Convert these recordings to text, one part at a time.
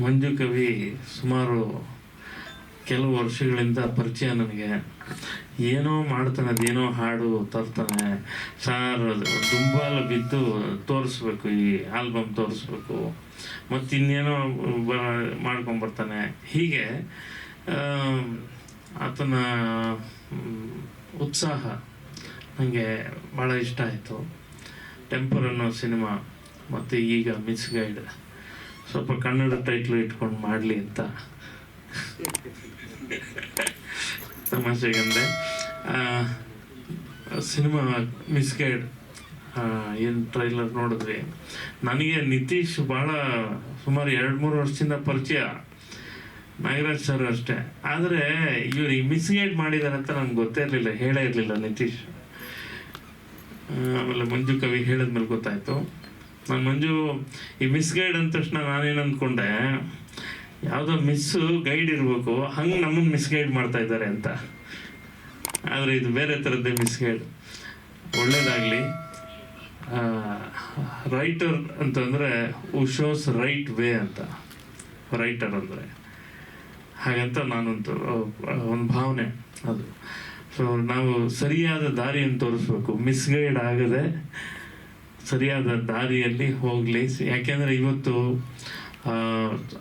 ಮಂಜು ಕವಿ ಸುಮಾರು ಕೆಲವು ವರ್ಷಗಳಿಂದ ಪರಿಚಯ ನನಗೆ. ಏನೋ ಮಾಡ್ತಾನೆ, ಅದೇನೋ ಹಾಡು ತರ್ತಾನೆ. ಸಾರ್, ದುಂಬಾಲ ಬಿದ್ದು ತೋರಿಸ್ಬೇಕು, ಈ ಆಲ್ಬಮ್ ತೋರಿಸ್ಬೇಕು. ಮತ್ತು ಇನ್ನೇನೋ ಬ, ಮಾಡ್ಕೊಂಬರ್ತಾನೆ. ಹೀಗೆ ಆತನ ಉತ್ಸಾಹ ನನಗೆ ಭಾಳ ಇಷ್ಟ ಆಯಿತು. ಟೆಂಪರ್ ಅನ್ನೋ ಸಿನಿಮಾ, ಮತ್ತು ಈಗ ಮಿಸ್ ಗೈಡ್ ಸ್ವಲ್ಪ ಕನ್ನಡ ಟೈಟ್ಲು ಇಟ್ಕೊಂಡು ಮಾಡಲಿ ಅಂತ. ತಮಾಷೆಗಂದೆ ಸಿನಿಮಾ ಮಿಸ್ ಗೈಡ್ ಏನು ಟ್ರೈಲರ್ ನೋಡಿದ್ವಿ ನನಗೆ ನಿತೀಶ್ ಭಾಳ ಸುಮಾರು ಎರಡು ಮೂರು ವರ್ಷದಿಂದ ಪರಿಚಯ. ನಾಗರಾಜ್ ಸರ್ ಅಷ್ಟೇ. ಆದರೆ ಇವರು ಈ ಮಿಸ್ಗೈಡ್ ಮಾಡಿದ್ದಾರೆ ಅಂತ ನಂಗೆ ಗೊತ್ತೇ ಇರಲಿಲ್ಲ, ಹೇಳೇ ಇರಲಿಲ್ಲ ನಿತೀಶ್. ಆಮೇಲೆ ಮಂಜು ಕವಿ ಹೇಳಿದ್ಮೇಲೆ ಗೊತ್ತಾಯ್ತು. ನಾನು ಮಂಜು, ಈ ಮಿಸ್ ಗೈಡ್ ಅಂದ ತಕ್ಷಣ ನಾನೇನು ಅಂದ್ಕೊಂಡೆ ಯಾವುದೋ ಮಿಸ್ಸು ಗೈಡ್ ಇರಬೇಕು, ಹಂಗೆ ನಮ್ಮನ್ನು ಮಿಸ್ ಗೈಡ್ ಮಾಡ್ತಾ ಇದ್ದಾರೆ ಅಂತ. ಆದರೆ ಇದು ಬೇರೆ ಥರದ್ದೇ ಮಿಸ್ ಗೈಡ್ ಒಳ್ಳೇದಾಗಲಿ. ರೈಟರ್ ಅಂತಂದರೆ ಶೋಸ್ ರೈಟ್ ವೇ ಅಂತ. ರೈಟರ್ ಅಂದರೆ. ಹಾಗಂತ ನಾನೊಂದು, ಒಂದು ಭಾವನೆ ಅದು. ಸೊ ನಾವು ಸರಿಯಾದ ದಾರಿಯನ್ನು ತೋರಿಸ್ಬೇಕು. ಮಿಸ್ಗೈಡ್ ಆಗದೆ ಸರಿಯಾದ ದಾರಿಯಲ್ಲಿ ಹೋಗಲಿ. ಯಾಕೆಂದರೆ ಇವತ್ತು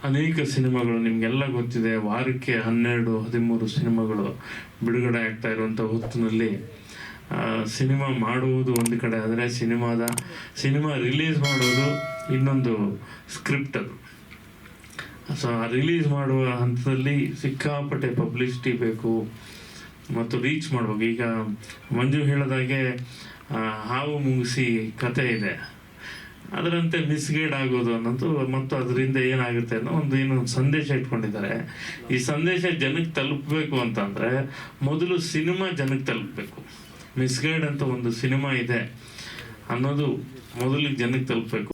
ಅನೇಕ ಸಿನಿಮಾಗಳು ನಿಮಗೆಲ್ಲ ಗೊತ್ತಿದೆ. ವಾರಕ್ಕೆ ಹನ್ನೆರಡು ಹದಿಮೂರು ಸಿನಿಮಾಗಳು ಬಿಡುಗಡೆ ಆಗ್ತಾ ಇರುವಂಥ ಹೊತ್ತಿನಲ್ಲಿ ಸಿನಿಮಾ ಮಾಡುವುದು ಒಂದು ಕಡೆ ಆದರೆ ಸಿನಿಮಾದ ಸಿನಿಮಾ ರಿಲೀಸ್ ಮಾಡೋದು ಇನ್ನೊಂದು ಸ್ಕ್ರಿಪ್ಟ್ ಅದು. ಸೊ ರಿಲೀಸ್ ಮಾಡುವ ಹಂತದಲ್ಲಿ ಸಿಕ್ಕಾಪಟ್ಟೆ ಪಬ್ಲಿಸಿಟಿ ಬೇಕು. ಮತ್ತು ರೀಚ್ ಮಾಡ್ಬೇಕು. ಈಗ ಮಂಜು ಹೇಳಿದಾಗೆ ಆ, ಹಾವು ಮುಗಿಸಿ ಕತೆ ಇದೆ. ಅದರಂತೆ ಮಿಸ್ಗೈಡ್ ಆಗೋದು ಅನ್ನೋದು ಮತ್ತು ಅದರಿಂದ ಏನಾಗುತ್ತೆ ಅನ್ನೋ ಒಂದು ಏನು ಸಂದೇಶ ಇಟ್ಕೊಂಡಿದ್ದಾರೆ. ಈ ಸಂದೇಶ ಜನಕ್ಕೆ ತಲುಪಬೇಕು ಅಂತಂದರೆ ಮೊದಲು ಸಿನಿಮಾ ಜನಕ್ಕೆ ತಲುಪಬೇಕು. ಮಿಸ್ಗೈಡ್ ಅಂತ ಒಂದು ಸಿನಿಮಾ ಇದೆ ಅನ್ನೋದು ಮೊದಲಿಗೆ ಜನಕ್ಕೆ ತಲುಪಬೇಕು.